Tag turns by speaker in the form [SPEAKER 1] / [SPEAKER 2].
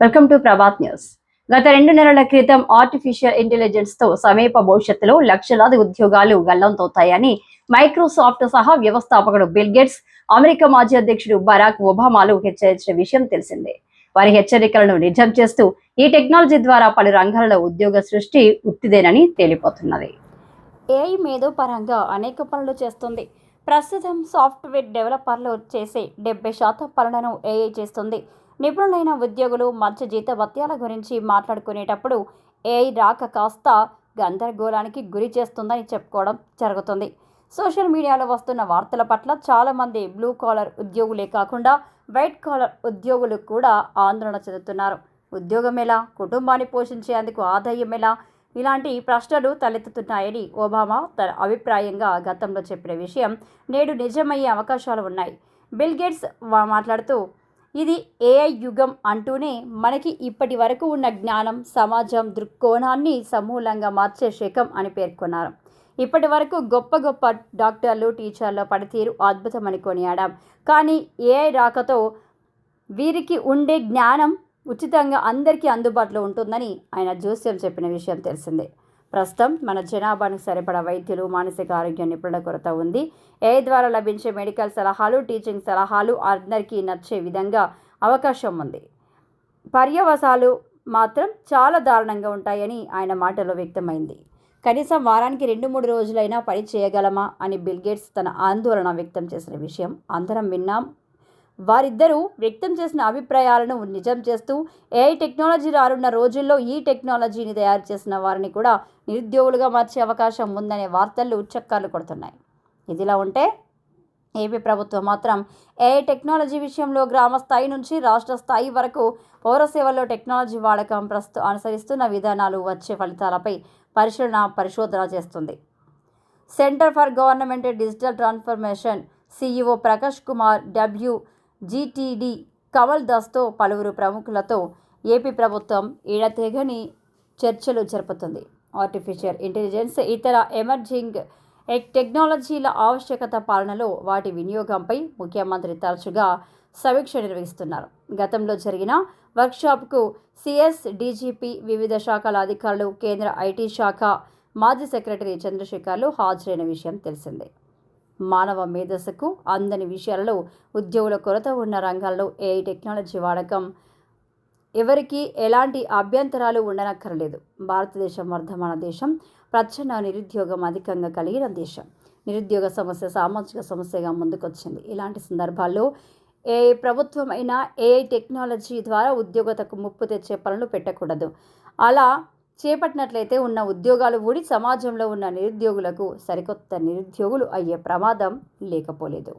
[SPEAKER 1] Welcome to Prabhat news గత రెండు నెలల క్రితం ఆర్టిఫిషియల్ ఇంటెలిజెన్స్తో సమీప భవిష్యత్తులో లక్షలాది ఉద్యోగాలు గల్లంతవుతాయని మైక్రోసాఫ్ట్ సహా వ్యవస్థాపకుడు బిల్ గేట్స్ అమెరికా మాజీ అధ్యక్షుడు బరాక్ ఒబామాలు హెచ్చరించిన విషయం తెలిసిందే. వారి హెచ్చరికలను నిజం చేస్తూ ఈ టెక్నాలజీ ద్వారా పలు రంగాలలో ఉద్యోగ సృష్టి ఉత్తిదేనని తేలిపోతున్నది. ఏఐ మేధో పరంగా అనేక పనులు చేస్తుంది. ప్రస్తుతం సాఫ్ట్వేర్ డెవలపర్లు చేసే డెబ్బై శాతం పనులను ఏఐ చేస్తుంది. నిపుణులైన ఉద్యోగులు మధ్య జీతభత్యాల గురించి మాట్లాడుకునేటప్పుడు ఏఐ రాక కాస్త గందరగోళానికి గురి చేస్తుందని చెప్పుకోవడం జరుగుతుంది. సోషల్ మీడియాలో వస్తున్న వార్తల పట్ల చాలామంది బ్లూ కాలర్ ఉద్యోగులే కాకుండా వైట్ కాలర్ ఉద్యోగులు కూడా ఆందోళన చెందుతున్నారు. ఉద్యోగం ఎలా? కుటుంబాన్ని పోషించేందుకు ఆదాయం ఎలా? ఇలాంటి ప్రశ్నలు తలెత్తుతున్నాయని ఒబామా తన అభిప్రాయంగా గతంలో చెప్పిన విషయం నేడు నిజమయ్యే అవకాశాలు ఉన్నాయి. బిల్ గేట్స్ మాట్లాడుతూ ఇది ఏఐ యుగం అంటూనే మనకి ఇప్పటి వరకు ఉన్న జ్ఞానం సమాజం దృక్కోణాన్ని సమూలంగా మార్చే శకం అని పేర్కొన్నారు. ఇప్పటి వరకు గొప్ప గొప్ప డాక్టర్లు టీచర్ల పనితీరు అద్భుతమని కొనియాడాం. కానీ ఏఐ రాకతో వీరికి ఉండే జ్ఞానం ఉచితంగా అందరికీ అందుబాటులో ఉంటుందని ఆయన జోస్యం చెప్పిన విషయం తెలిసిందే. ప్రస్తుతం మన జనాభాను సరిపడా వైద్యులు మానసిక ఆరోగ్య నిపుణుల కొరత ఉంది. ఏ ద్వారా లభించే మెడికల్ సలహాలు టీచింగ్ సలహాలు అందరికీ నచ్చే విధంగా అవకాశం ఉంది. పర్యవసాలు మాత్రం చాలా దారుణంగా ఉంటాయని ఆయన మాటలో వ్యక్తమైంది. కనీసం వారానికి రెండు మూడు రోజులైనా పని చేయగలమా అని బిల్గేట్స్ తన ఆందోళన వ్యక్తం చేసిన విషయం అందరం విన్నాం. వారిద్దరూ వ్యక్తం చేసిన అభిప్రాయాలను నిజం చేస్తూ ఏఐ టెక్నాలజీ రానున్న రోజుల్లో ఈ టెక్నాలజీని తయారు చేసిన వారిని కూడా నిరుద్యోగులుగా మార్చే అవకాశం ఉందనే వార్తలు చక్కర్లు కొడుతున్నాయి. ఇదిలా ఉంటే ఏపీ ప్రభుత్వం మాత్రం ఏఐ టెక్నాలజీ విషయంలో గ్రామ స్థాయి నుంచి రాష్ట్ర స్థాయి వరకు పౌర సేవల్లో టెక్నాలజీ వాడకం ప్రస్తు అనుసరిస్తున్న విధానాలు వచ్చే ఫలితాలపై పరిశీలన పరిశోధన చేస్తుంది. Centre for government digital transformation CEO Prakash Kumar W GTD Kamal దాస్తో పలువురు ప్రముఖులతో ఏపీ ప్రభుత్వం ఈడతెగని చర్చలు జరుపుతుంది. ఆర్టిఫిషియల్ ఇంటెలిజెన్స్ ఇతర ఎమర్జింగ్ టెక్నాలజీల ఆవశ్యకత పాలనలో వాటి వినియోగంపై ముఖ్యమంత్రి తరచుగా సమీక్ష నిర్వహిస్తున్నారు. గతంలో జరిగిన వర్క్షాప్కు సిఎస్ డీజీపీ వివిధ శాఖల అధికారులు కేంద్ర ఐటీ శాఖ మాజీ సెక్రటరీ చంద్రశేఖర్లు హాజరైన విషయం తెలిసిందే. మానవ మేధస్సుకు అందని విషయాలలో ఉద్యోగుల కొరత ఉన్న రంగాల్లో ఏఐ టెక్నాలజీ వాడకం ఎవరికి ఎలాంటి అభ్యంతరాలు ఉండనక్కర్లేదు. భారతదేశం వర్ధమాన దేశం ప్రచ్ఛన్న నిరుద్యోగం అధికంగా కలిగిన దేశం. నిరుద్యోగ సమస్య సామాజిక సమస్యగా ముందుకొచ్చింది. ఇలాంటి సందర్భాల్లో ఏ ప్రభుత్వం అయినా ఏఐ టెక్నాలజీ ద్వారా ఉద్యోగతకు ముప్పు తెచ్చే పనులు పెట్టకూడదు. అలా చేపట్టినట్లయితే ఉన్న ఉద్యోగాలు ఊడి సమాజంలో ఉన్న నిరుద్యోగులకు సరికొత్త నిరుద్యోగులు అయ్యే ప్రమాదం లేకపోలేదు.